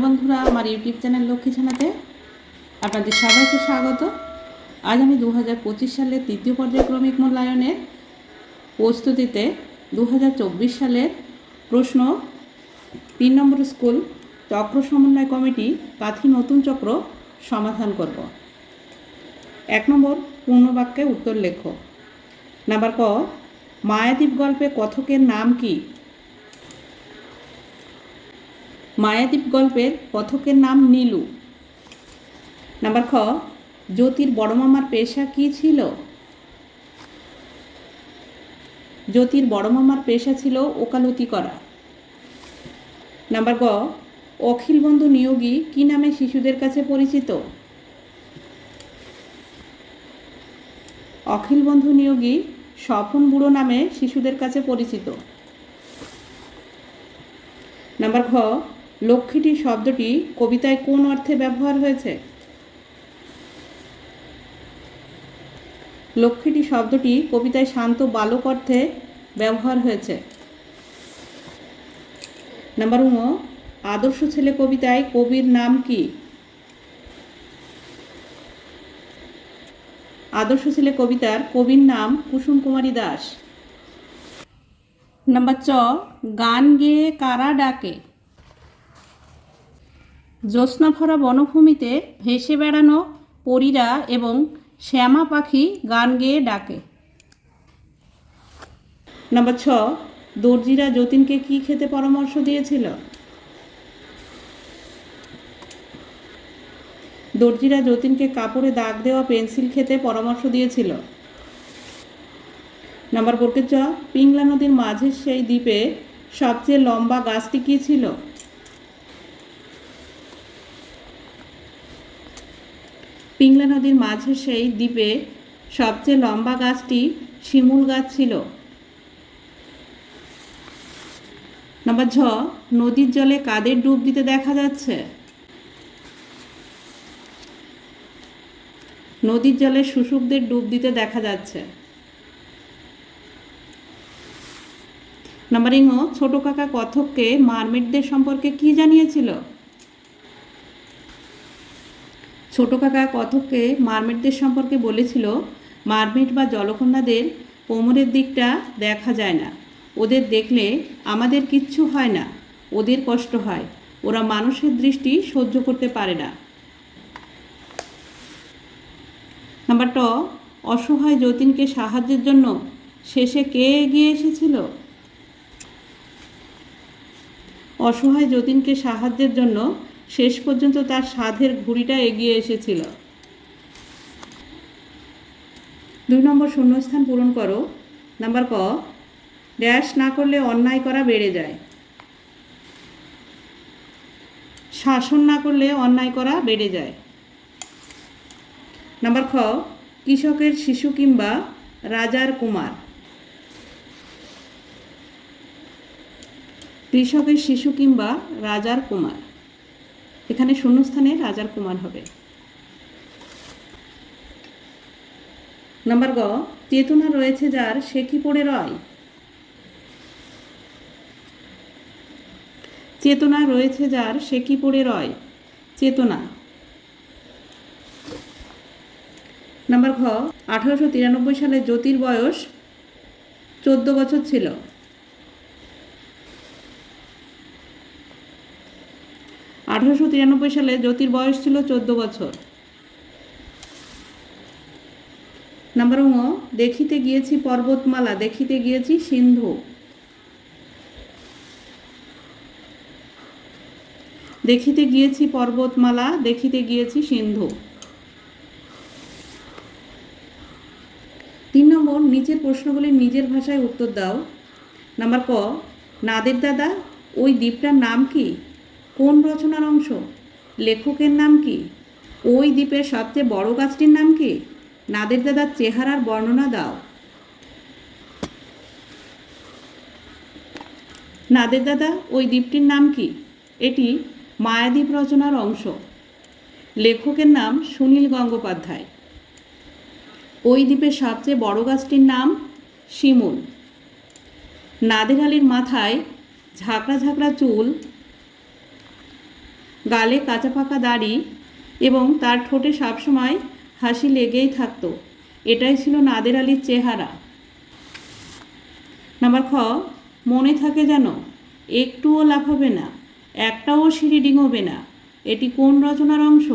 বন্ধুরা, আমার YouTube channel Lakshmi ছানাতে আপনাদের সবাইকে স্বাগত। আজ আমি দু হাজার পঁচিশ সালের তৃতীয় পর্যায়ক্রমিক মূল্যায়নের প্রস্তুতিতে দু হাজার চব্বিশ সালের প্রশ্ন, তিন নম্বর স্কুল চক্র সমন্বয় কমিটি কাথি নতুন চক্র সমাধান করব। এক নম্বর, পূর্ণবাক্যে উত্তর লেখো। নাম্বার ক মায়াদ্বীপ গল্পে কথকের নাম কি? মায়াদ্বীপ গল্পের কথকের নাম নীলু। নাম্বার খ, জ্যোতির বড় মামার পেশা কী ছিল? জ্যোতির বড় মামার পেশা ছিল ওকালতি করা। নাম্বার গ, অখিল বন্ধু নিয়োগী কী নামে শিশুদের কাছে পরিচিত? অখিল বন্ধু নিয়োগী স্বপন বুড়ো নামে শিশুদের কাছে পরিচিত। নাম্বার ঘ লক্ষ্মীটি শব্দটি কবিতায় কোন অর্থে ব্যবহার হয়েছে? লক্ষ্মীটি শব্দটি কবিতায় শান্ত বালক অর্থে ব্যবহার হয়েছে। নাম্বার উম আদর্শ ছেলে কবিতায় কবির নাম কি? আদর্শ ছেলে কবিতার কবির নাম কুসুম কুমারী দাস। নাম্বার চ, গান গেয়ে কারা ডাকে? জ্যোৎস্না ভরা বনভূমিতে ভেসে বেড়ানো পরীরা এবং শ্যামা পাখি গান গেয়ে ডাকে। নাম্বার ছ, দর্জিরা যতীনকে কি খেতে পরামর্শ দিয়েছিল? দর্জিরা যতীনকে কাপড়ে দাগ দেওয়া পেন্সিল খেতে পরামর্শ দিয়েছিল। নাম্বার বোরকে চ পিংলা নদীর মাঝের সেই দ্বীপে সবচেয়ে লম্বা গাছটি কী ছিল? পিংলা নদীর মাঝে সেই দ্বীপে সবচেয়ে লম্বা গাছটি শিমুল গাছ ছিল। নম্বর ঝ, নদীর জলে কাদের ডুব দিতে দেখা যাচ্ছে? নদীর জলে শুশুকদের ডুব দিতে দেখা যাচ্ছে। নাম্বার ইং ছোট কাকা কথককে মারমেটদের সম্পর্কে কি জানিয়েছিল? ছোট কাকা কথককে মারমেটদের সম্পর্কে বলেছিল, মারমেট বা জলকন্যাদের কোমরের দিকটা দেখা যায় না। ওদের দেখলে আমাদের কিচ্ছু হয় না, ওদের কষ্ট হয়, ওরা মানুষের দৃষ্টি সহ্য করতে পারে না। নাম্বার ট, অসহায় যতীনকে সাহায্যের জন্য শেষে কে এগিয়ে এসেছিল? অসহায় যতীনকে সাহায্যের জন্য শেষ পর্যন্ত তার সাধের ঘুড়িটা এগিয়ে এসেছিল। দুই নম্বর শূন্যস্থান পূরণ করো। নাম্বার ক, ড্যাশ না করলে অন্যায় করা বেড়ে যায়। শাসন না করলে অন্যায় করা বেড়ে যায়। নাম্বার খ, কৃষকের শিশু কিংবা রাজার কুমার। কৃষকের শিশু কিংবা রাজার কুমার। এখানে শূন্যস্থানে রাজার কুমার হবে। নাম্বার গ, চেতনা রয়েছে যার, সে কি পড়ে রয়? চেতনা রয়েছে যার, সে কি পড়ে রয়? চেতনা। নাম্বার ঘ, আঠারোশো তিরানব্বই সালে জ্যোতির বয়স চোদ্দ বছর ছিল আঠারোশো তিরানব্বই সালে জ্যোতির বয়স ছিল চোদ্দ বছর। নাম্বার ও দেখিতে গিয়েছি পর্বতমালা, দেখিতে গিয়েছি সিন্ধু। দেখিতে গিয়েছি পর্বতমালা, দেখিতে গিয়েছি সিন্ধু। তিন নম্বর, নিচের প্রশ্নগুলির নিজের ভাষায় উত্তর দাও। নাম্বার ক নাদের দাদা, ওই দ্বীপটার নাম কি? কোন রচনার অংশ? লেখকের নাম কি? ওই দ্বীপের সবচেয়ে বড় গাছটির নাম কি? নাদের দাদার চেহারার বর্ণনা দাও। নাদের দাদা, ওই দ্বীপটির নাম কি? এটি মায়াদ্বীপ রচনার অংশ। লেখকের নাম সুনীল গঙ্গোপাধ্যায়। ওই দ্বীপের সবচেয়ে বড় গাছটির নাম শিমুল। নাদের আলীর মাথায় ঝাঁকড়া ঝাঁকড়া চুল গালে কাঁচা পাকা দাড়ি এবং তার ঠোঁটে সবসময় হাসি লেগেই থাকতো। এটাই ছিল নাদের আলীর চেহারা। নাম্বার খ, মনে থাকে যেন একটুও লাফাবে না, একটাও সিঁড়ি ডিঙোবে না। এটি কোন রচনার অংশ?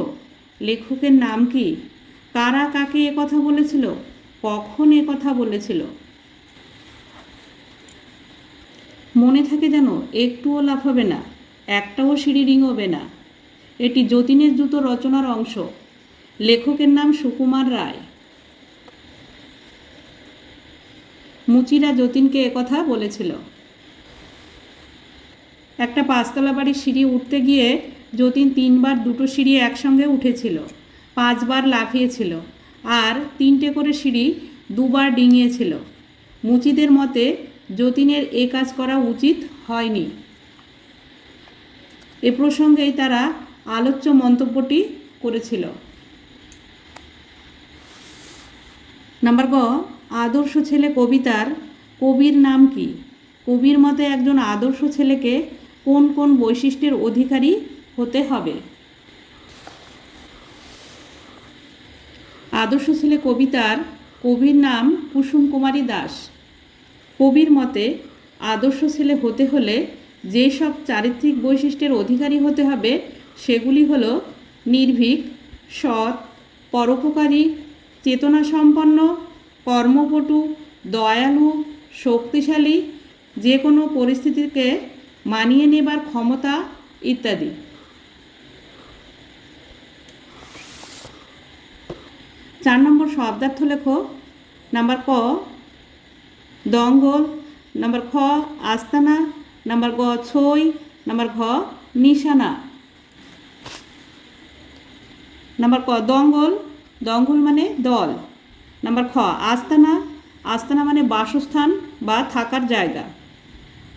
লেখকের নাম কি? কারা কাকে এ কথা বলেছিল? কখন এ কথা বলেছিল? মনে থাকে যেন একটুও লাফাবে না, একটাও সিঁড়ি ডিঙোবে না। এটি যতীনের জুতো রচনার অংশ। লেখকের নাম সুকুমার রায়। মুচিরা যতীনকে একথা বলেছিল। একটা পাঁচতলা বাড়ির সিঁড়ি উঠতে গিয়ে যতীন তিনবার দুটো সিঁড়ি একসঙ্গে উঠেছিল, পাঁচবার লাফিয়েছিল আর তিনটে করে সিঁড়ি দুবার ডিঙিয়েছিল। মুচিদের মতে যতীনের এ কাজ করা উচিত হয়নি। এ প্রসঙ্গেই তারা আলোচ্য মন্তব্যটি করেছিল। নাম্বার গ, আদর্শ ছেলে কবিতার কবির নাম কি? কবির মতে একজন আদর্শ ছেলেকে কোন কোন বৈশিষ্ট্যের অধিকারী হতে হবে? আদর্শ ছেলে কবিতার কবির নাম কুসুম কুমারী দাস। কবির মতে আদর্শ ছেলে হতে হলে যেসব চারিত্রিক বৈশিষ্ট্যের অধিকারী হতে হবে সেগুলি হল নির্ভীক, সৎ, পরোপকারী, চেতনাসম্পন্ন, কর্মপটু, দয়ালু, শক্তিশালী, যে কোনো পরিস্থিতিকে মানিয়ে নেবার ক্ষমতা ইত্যাদি। চার নম্বর শব্দার্থ লেখো। নাম্বার ক, দঙ্গল, নাম্বার খ, আস্তানা, নাম্বার গ, ছই, নাম্বার ঘ, নিশানা। নাম্বার ক, দঙ্গল। দঙ্গল মানে দল। নাম্বার খ, আস্তানা। আস্তানা মানে বাসস্থান বা থাকার জায়গা।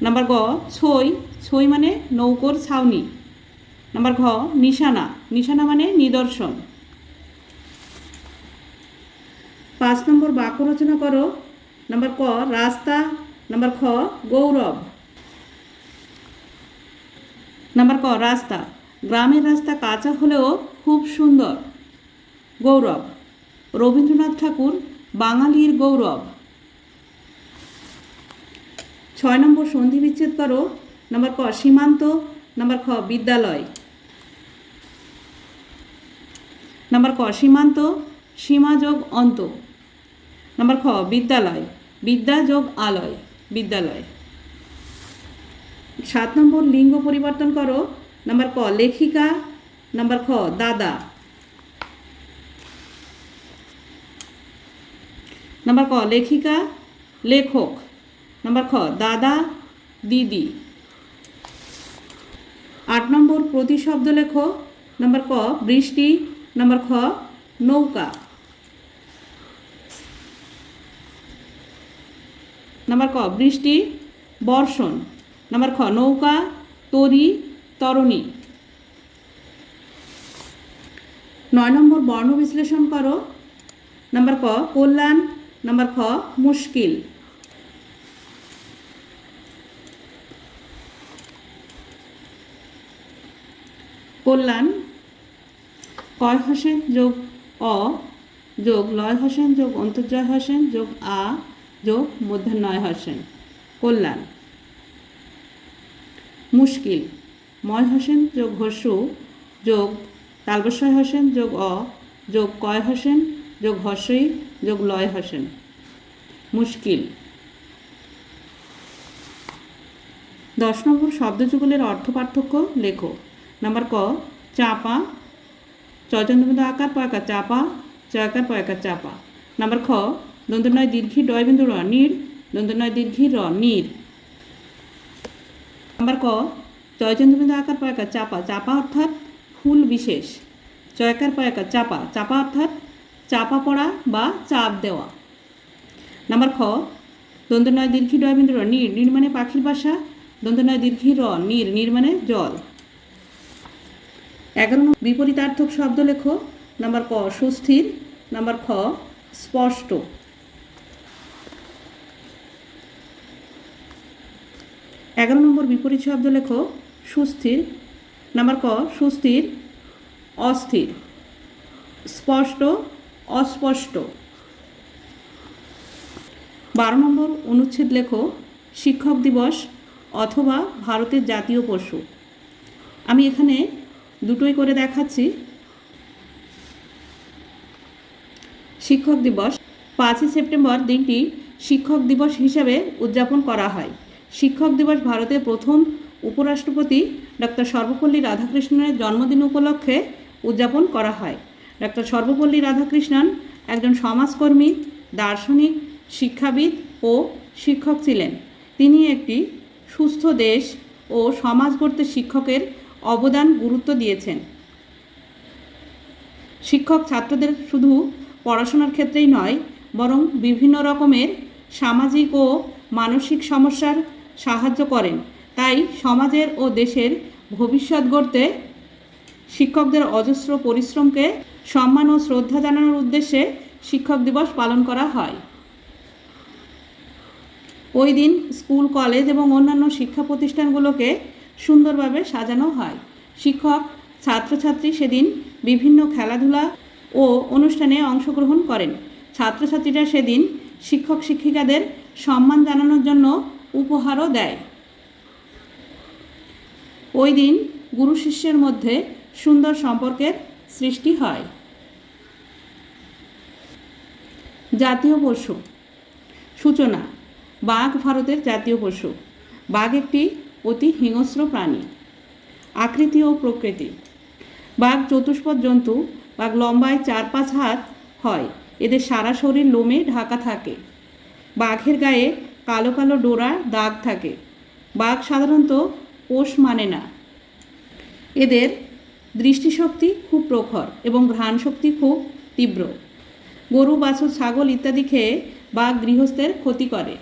নাম্বার গ, ছই। ছই মানে নৌকোর ছাউনি। নাম্বার ঘ, নিশানা। নিশানা মানে নিদর্শন। পাঁচ নম্বর বাক্য রচনা করো। নাম্বার ক, রাস্তা। নাম্বার খ, গৌরব। নাম্বার ক, রাস্তা। গ্রামের রাস্তা কাঁচা হলেও খুব সুন্দর। গৌরব, রবীন্দ্রনাথ ঠাকুর, বাঙালির গৌরব। ছয় নম্বর সন্ধি বিচ্ছেদ করো, নাম্বার ক, সীমান্ত, নাম্বার খ, বিদ্যালয়। নাম্বার ক, সীমান্ত, সীমা যোগ অন্ত। নাম্বার খ, বিদ্যালয়, বিদ্যা যোগ আলয়, বিদ্যালয়। সাত নম্বর লিঙ্গ পরিবর্তন করো নাম্বার ক, লেখিকা, নাম্বার খ, দাদা। নাম্বার ক, লেখিকা, লেখক। নাম্বার খ, দাদা, দিদি। আট নম্বর, প্রতিশব্দ লেখো। নাম্বার ক, বৃষ্টি। নাম্বার খ, নৌকা। নাম্বার ক, বৃষ্টি, বর্ষণ। নাম্বার খ, নৌকা, তরি। তরণী। নয় নম্বর বর্ণ বিশ্লেষণ করো। নাম্বার ক, কল্যাণ। নাম্বার খ, মুশকিল। কল্যাণ, কয় হোসেন যোগ অ, যোগ লয় হোসেন, যোগ অন্তর্জয় হোসেন, যোগ আ, যোগ মধ্যাহ্নয় হোসেন। কল্যাণ, মুশকিল। ময় হোসেন যোগ হসু যোগ তালবস্বয় হোসেন যোগ অ যোগ কয় হোসেন যোগ হর্ষই যোগ লয় হোসেন। মুশকিল। দশ নম্বর শব্দযুগলের অর্থ পার্থক্য লেখো। নাম্বার ক, চাপা। চচন্দ্রবিন্দু আকার পয়কা চাপা। চয়কার পয়কা চাপা। নাম্বার খ দন্তনয় দীর্ঘি ডয় বিন্দু র নির দন্তনয় দীর্ঘি র নির। নাম্বার ক চয়চন্দ্রবিন্দু আকার পয়কা চাপা চাপা অর্থাৎ ফুল বিশেষ। চয়কার পয়কা চাপা চাপা অর্থাৎ চাপা পড়া বা চাপ দেওয়া। নাম্বার খ, দন্তনয় দীর্ঘি ডয় বিন্দু র নির নির মানে পাখির বাসা, দন্তনয় দীর্ঘি র নির নির মানে জল। এগারো নম্বর, বিপরীতার্থক শব্দ লেখো। নাম্বার ক, সুস্থির। নাম্বার খ, স্পষ্ট। এগারো নম্বর, বিপরীত শব্দ লেখো। সুস্থির, নাম্বার ক, সুস্থির, অস্থির, স্পষ্ট, অস্পষ্ট। বারো নম্বর অনুচ্ছেদ লেখো, শিক্ষক দিবস অথবা ভারতের জাতীয় পশু। আমি এখানে দুটোই করে দেখাচ্ছি। শিক্ষক দিবস, পাঁচই সেপ্টেম্বর দিনটি শিক্ষক দিবস হিসাবে উদযাপন করা হয়। শিক্ষক দিবস ভারতের প্রথম উপরাষ্ট্রপতি ডক্টর সর্বপল্লী রাধাকৃষ্ণনের জন্মদিন উপলক্ষে উদযাপন করা হয়। ডক্টর সর্বপল্লী রাধাকৃষ্ণন একজন সমাজকর্মী, দার্শনিক, শিক্ষাবিদ ও শিক্ষক ছিলেন। তিনি একটি সুস্থ দেশ ও সমাজ গড়তে শিক্ষকের অবদান গুরুত্ব দিয়েছেন। শিক্ষক ছাত্রদের শুধু পড়াশোনার ক্ষেত্রেই নয়, বরং বিভিন্ন রকমের সামাজিক ও মানসিক সমস্যার সাহায্য করেন। তাই সমাজের ও দেশের ভবিষ্যৎ গড়তে শিক্ষকদের অজস্র পরিশ্রমকে সম্মান ও শ্রদ্ধা জানানোর উদ্দেশ্যে শিক্ষক দিবস পালন করা হয়। ওই দিন স্কুল, কলেজ এবং অন্যান্য শিক্ষা প্রতিষ্ঠানগুলোকে সুন্দরভাবে সাজানো হয়। শিক্ষক, ছাত্রছাত্রী সেদিন বিভিন্ন খেলাধুলা ও অনুষ্ঠানে অংশগ্রহণ করেন। ছাত্রছাত্রীরা সেদিন শিক্ষক শিক্ষিকাদের সম্মান জানানোর জন্য উপহারও দেয়। ওই দিন গুরু শিষ্যের মধ্যে সুন্দর সম্পর্কের সৃষ্টি হয়। জাতীয় পশু। সূচনা, বাঘ ভারতের জাতীয় পশু। বাঘ একটি অতি হিংস্র প্রাণী। আকৃতি ও প্রকৃতি। বাঘ চতুষ্পদ জন্তু, বাঘ লম্বায় চার পাঁচ হাত হয়। এদের সারা শরীর লোমে ঢাকা থাকে। বাঘের গায়ে কালো কালো ডোরা দাগ থাকে। বাঘ সাধারণত পোষ মানে না। এদের দৃষ্টিশক্তি খুব প্রখর এবং ঘ্রাণ শক্তি খুব তীব্র। গরু, বাছুর, ছাগল ইত্যাদি খেয়ে বাঘ গৃহস্থের ক্ষতি করে।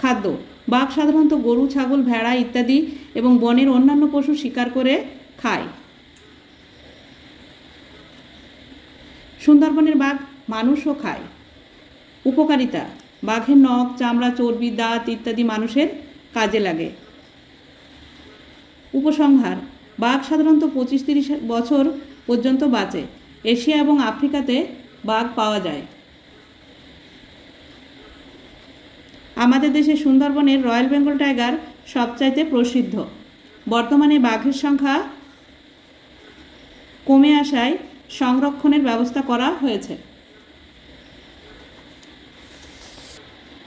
খাদ্য, বাঘ সাধারণত গরু, ছাগল, ভেড়া ইত্যাদি এবং বনের অন্যান্য পশু শিকার করে খায়। সুন্দরবনের বাঘ মানুষও খায়। উপকারিতা বাঘের নখ, চামড়া, চর্বি, দাঁত ইত্যাদি মানুষের কাজে লাগে। উপসংহার, বাঘ সাধারণত পঁচিশ তিরিশ বছর পর্যন্ত বাঁচে। এশিয়া এবং আফ্রিকাতে বাঘ পাওয়া যায়। আমাদের দেশে সুন্দরবনের রয়্যাল বেঙ্গল টাইগার সবচাইতে প্রসিদ্ধ। বর্তমানে বাঘের সংখ্যা কমে আসায় সংরক্ষণের ব্যবস্থা করা হয়েছে।